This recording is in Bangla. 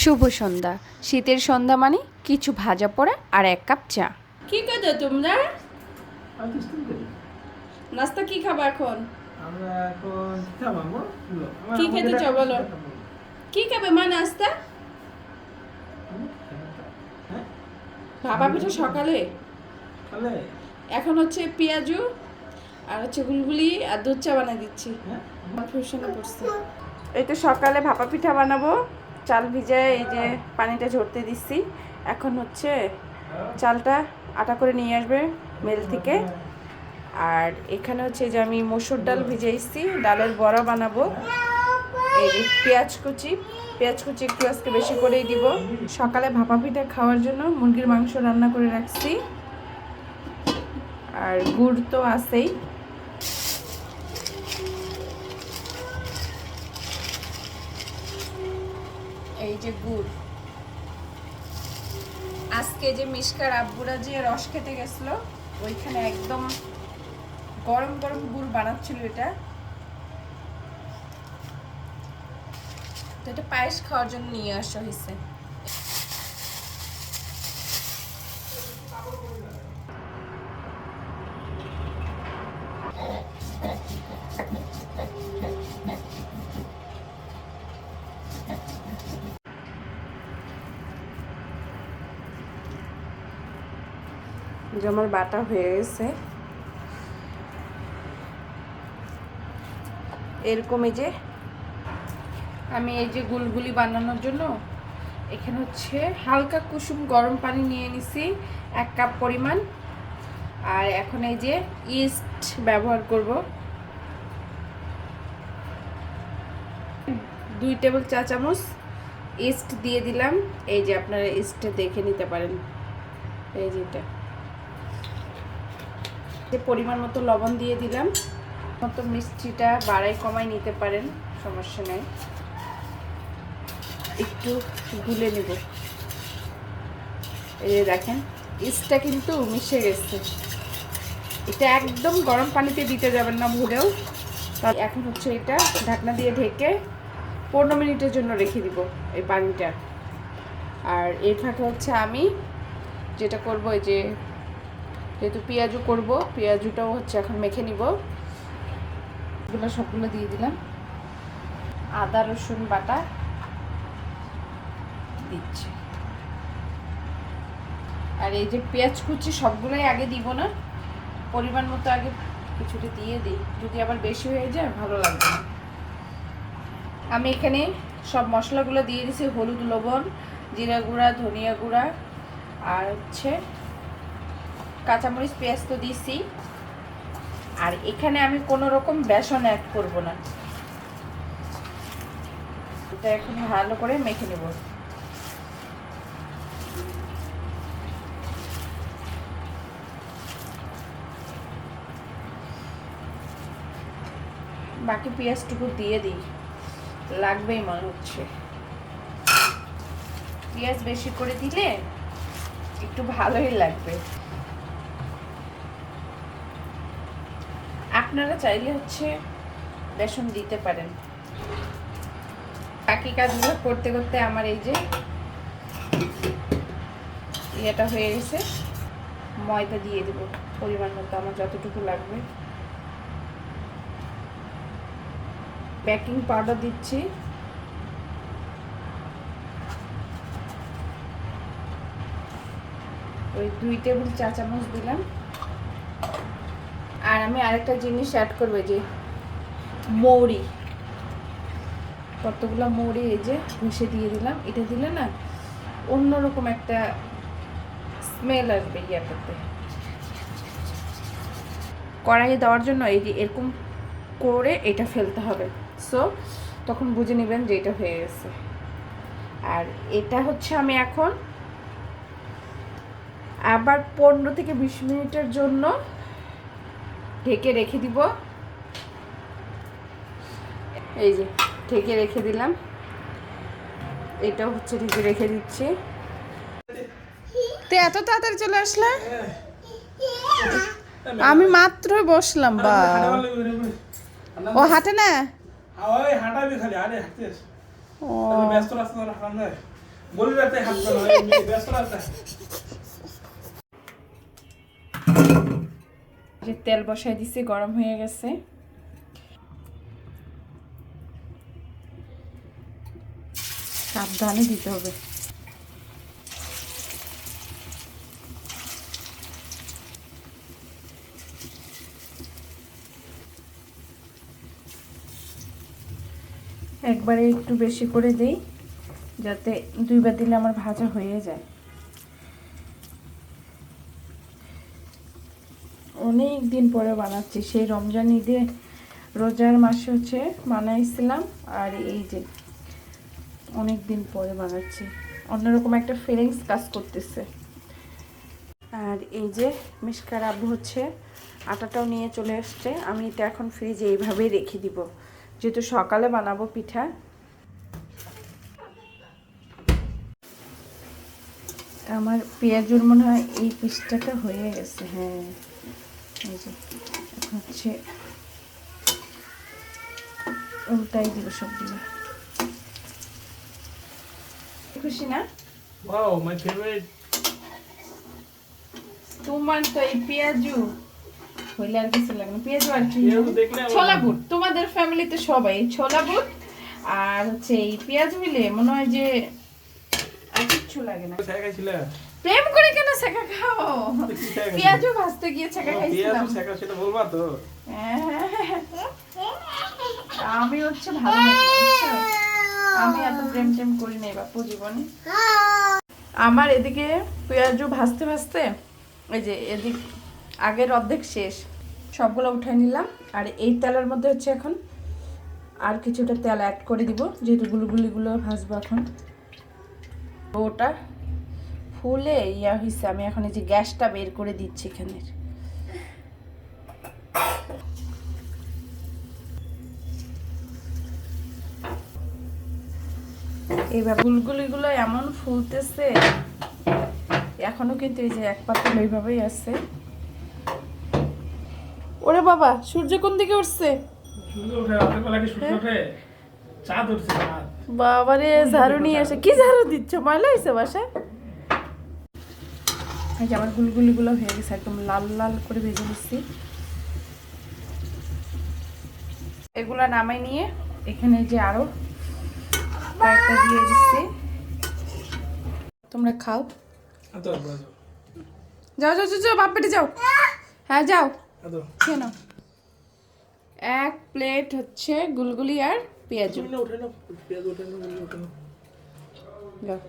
শুভ সন্ধ্যা। শীতের সন্ধ্যা মানে কিছু ভাজা পোড়া আর এক কাপ চা। কি করছ তোমরা? নাস্তা কি খাবা এখন? কি খেতে চাও বলো? কি খাবে মা নাস্তা? আম্মু, হ্যাঁ? ভাপা পিঠা সকালে। এখন হচ্ছে পেঁয়াজু আর হচ্ছে গুলগুলি আর দুধ চা বানিয়ে দিচ্ছি। হ্যাঁ? এই তো সকালে ভাপা পিঠা বানাবো। চাল ভিজায় এই যে পানিটা ঝরতে দিচ্ছি। এখন হচ্ছে চালটা আটা করে নিয়ে আসবে মেল থেকে। আর এখানে হচ্ছে যে আমি মসুর ডাল ভিজাইছি, ডালের বড়া বানাবো। এই পেঁয়াজ কুচি পেঁয়াজ কুচি একটু আজকে বেশি করেই দিব। সকালে ভাপা পিঠা খাওয়ার জন্য মুরগির মাংস রান্না করে রাখছি। আর গুড় তো আছেই। যে গুড়। আজকে যে মিষ্কার আব্বুরা যে রস খেতে গেছিল, ওইখানে একদম গরম গরম গুড় বানাচ্ছিল এটা। তো এটা পায়েস খাওয়ার জন্য নিয়ে আসা হয়েছে যে আমার বাটা হয়ে গেছে। এরকম এই যে, আমি এই যে গুলগুলি বানানোর জন্য এখানে হচ্ছে হালকা কুসুম গরম পানি নিয়ে নিছি, এক কাপ পরিমাণ। আর এখন এই যে ইস্ট ব্যবহার করব। দুই টেবিল চা চামচ ইস্ট দিয়ে দিলাম। এই যে আপনারা ইস্টটা দেখে নিতে পারেন। এই যেটা পরিমাণ মতো লবণ দিয়ে দিলাম, মতো মিষ্টিটা বাড়াই কমাই নিতে পারেন, সমস্যা নেই। একটু গুলে নেব। এই যে দেখেন, ইস্টটা কিন্তু মিশে গেছে। এটা একদম গরম পানিতে দিতে যাবেন না ভুলেও। এখন হচ্ছে এটা ঢাকনা দিয়ে ঢেকে পনেরো মিনিটের জন্য রেখে দিব এই পানিটা। আর এর ফাঁকে হচ্ছে আমি যেটা করব যে যেহেতু পেঁয়াজু করব, পেঁয়াজুটাও হচ্ছে এখন মেখে নিব। এগুলো সবগুলো দিয়ে দিলাম। আদা, রসুন বাটা দিচ্ছি। আর এই যে পেঁয়াজ কুচি সবগুলোই আগে দিব না, পরিমাণ মতো আগে কিছুটা দিয়ে দিই। যদি আবার বেশি হয়ে যায়, ভালো লাগবে না। আমি এখানে সব মশলাগুলো দিয়ে দিছি হলুদ, লবণ, জিরা গুঁড়া, ধনিয়া গুঁড়া, আর হচ্ছে কাঁচামরিচ, পেঁয়াজ তো দিছি। আর এখানে আমি কোনো রকম বেসন অ্যাড করব না। এটা এখন ভালো করে মেখে নেব। বাকি পেঁয়াজটুকু দিয়ে দিই। লাগবেই মনে হচ্ছে। পেঁয়াজ বেশি করে দিলে একটু ভালোই লাগবে। আপনারা চাইলে হচ্ছে বেসন দিতে পারেন। বাকি কাজগুলো করতে করতে আমার এই যে ইয়েটা হয়ে গেছে। ময়দা দিয়ে দেবো, পরিমাণ মতো আমার যতটুকু লাগবে। বেকিং পাউডার দিচ্ছি। ওই দুই টেবিল চা চামচ দিলাম। আমি আরেকটা জিনিস অ্যাড করব যে মৌরি। কতগুলো মৌরি এই যে ঘষে দিয়ে দিলাম। এটা দিলে না অন্যরকম একটা স্মেল আসবে ইয়াটাতে। কড়াইয়ে দেওয়ার জন্য এই যে এরকম করে এটা ফেলতে হবে। সো তখন বুঝে নেবেন যে এটা হয়ে গেছে। আর এটা হচ্ছে আমি এখন আবার পনেরো থেকে বিশ মিনিটের জন্য ঢেকে রেখে দিব। এই যে ঢেকে রেখে দিলাম। এটাও হচ্ছে ঢেকে রেখে দিচ্ছি। তো এত তাড়াতাড়ি চলে আসলে? আমি মাত্র বসলাম বা ও হাঁটে না? ও। ব্যস্ত রাস্তা বলি রাতে ব্যস্ত রাস্তা যে তেল বসাই দিছি, গরম হয়ে গেছে। সাবধানে দিতে হবে। একবারে একটু বেশি করে দেই, যাতে দুইবার দিলে আমার ভাজা হয়ে যায়। অনেক দিন পরে বানাচ্ছি। সেই রমজান ঈদে রোজার মাসে হচ্ছে বানাইছিলাম আর এই যে অনেক দিন পরে বানাচ্ছি। অন্যরকম একটা ফিলিংস কাজ করতেছে। আর এই যে মিসকার আব্বু হচ্ছে আটাটাও নিয়ে চলে আসছে। আমি এটা এখন ফ্রিজে এইভাবেই রেখে দিব। যেহেতু সকালে বানাবো পিঠা। আমার পেঁয়াজুর মনে হয় এই পিসটাটা হয়ে গেছে হ্যাঁ। হচ্ছে উল্টাই দিব সবগুলো খুশি না? ওয়াও মাই ফেভারিট তোমার তো এই পেঁয়াজু হইলে আর কিছু লাগে না। পেঁয়াজু আর কি? ছোলা বুট। তোমাদের ফ্যামিলিতে সবাই ছোলা বুট আর হচ্ছে এই পেঁয়াজ মিলে মনে হয় যে আর কিচ্ছু লাগে না। প্রেম করে কেন ছেঁকা খাও? পেঁয়াজু ভাজতে গিয়ে ছেঁকা খাইছিলাম। পেঁয়াজ ছাকা সেটা বলবা তো। আমি হচ্ছে ভালো আমি এত প্রেম টেম করি নাই বাপু জীবনে। আমার এদিকে পেঁয়াজু ভাজতে ভাজতে এই যে এদিক আগের অর্ধেক শেষ সবগুলো উঠাই নিলাম। আর এই তেলের মধ্যে হচ্ছে এখন আর কিছুটা তেল অ্যাড করে দিব যেহেতু গুলগুলিগুলো ভাজবো এখন। ওটা ফুলে ইয়া হয়েছে আমি এখন এই যে গ্যাসটা বের করে দিচ্ছি এখানে এইবার গুলগুলিগুলো এমন ফুলতেছে এখনও কিন্তু এই যে এক পাতল এইভাবেই আছে। ওরে বাবা সূর্য কোন দিকে উঠছে? চাঁদ বাবারে ঝাড়ু নিয়ে আসে কি ঝাড়ু দিচ্ছ? ময়লা হয়েছে বাসা এই যে আমার গুলগুলিগুলো হয়ে গেছে একদম লাল লাল করে ভেজে নিচ্ছি। এগুলা নামাই নিয়ে এখানে যে আরও কয়েকটা দিয়ে দিচ্ছি। তোমরা খাও। যাও যাও যাও, বাপ পেটে যাও। হ্যাঁ যাও। খেয়ে নাও। এক প্লেট হচ্ছে গুলগুলি আর পেঁয়াজু। উঠে না পেঁয়াজ উঠে উঠে না যাও।